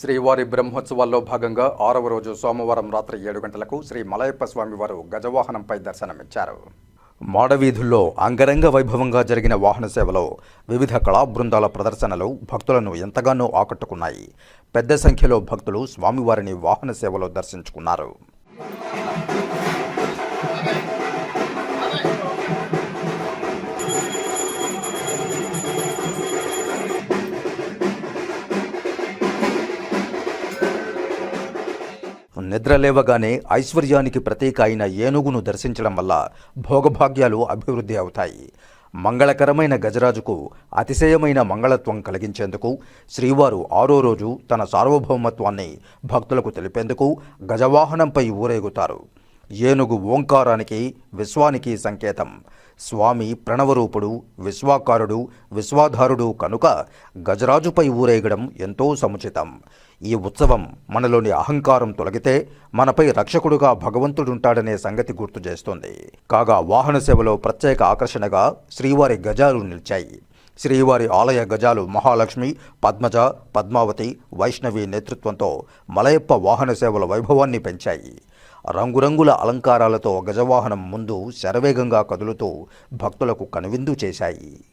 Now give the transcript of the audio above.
శ్రీవారి బ్రహ్మోత్సవాల్లో భాగంగా ఆరవ రోజు సోమవారం రాత్రి ఏడు గంటలకు శ్రీ మలయప్ప స్వామివారు గజవాహనంపై దర్శనమిచ్చారు. మాడవీధుల్లో అంగరంగ వైభవంగా జరిగిన వాహన సేవలో వివిధ కళా బృందాల ప్రదర్శనలు భక్తులను ఎంతగానో ఆకట్టుకున్నాయి. పెద్ద సంఖ్యలో భక్తులు స్వామివారిని వాహన సేవలో దర్శించుకున్నారు. నిద్ర లేవగానే ఐశ్వర్యానికి ప్రతీక అయిన ఏనుగును దర్శించడం వల్ల భోగభాగ్యాలు అభివృద్ధి అవుతాయి. మంగళకరమైన గజరాజుకు అతిశయమైన మంగళత్వం కలిగించేందుకు శ్రీవారు ఆరో రోజు తన సార్వభౌమత్వాన్ని భక్తులకు తెలిపేందుకు గజవాహనంపై ఊరేగుతారు. ఏనుగు ఓంకారానికి విశ్వానికి సంకేతం. స్వామి ప్రణవరూపుడు విశ్వాకారుడు విశ్వాధారుడు కనుక గజరాజుపై ఊరేగడం ఎంతో సముచితం. ఈ ఉత్సవం మనలోని అహంకారం తొలగితే మనపై రక్షకుడుగా భగవంతుడుంటాడనే సంగతి గుర్తు చేస్తుంది. కాగా వాహన సేవలో ప్రత్యేక ఆకర్షణగా శ్రీవారి గజాలు నిలిచాయి. శ్రీవారి ఆలయ గజాలు మహాలక్ష్మి పద్మజ పద్మావతి వైష్ణవి నేతృత్వంతో మలయప్ప వాహన సేవల వైభవాన్ని పెంచాయి. రంగురంగుల అలంకారాలతో గజవాహనం ముందు శరవేగంగా కదులుతూ భక్తులకు కనువిందు చేశాయి.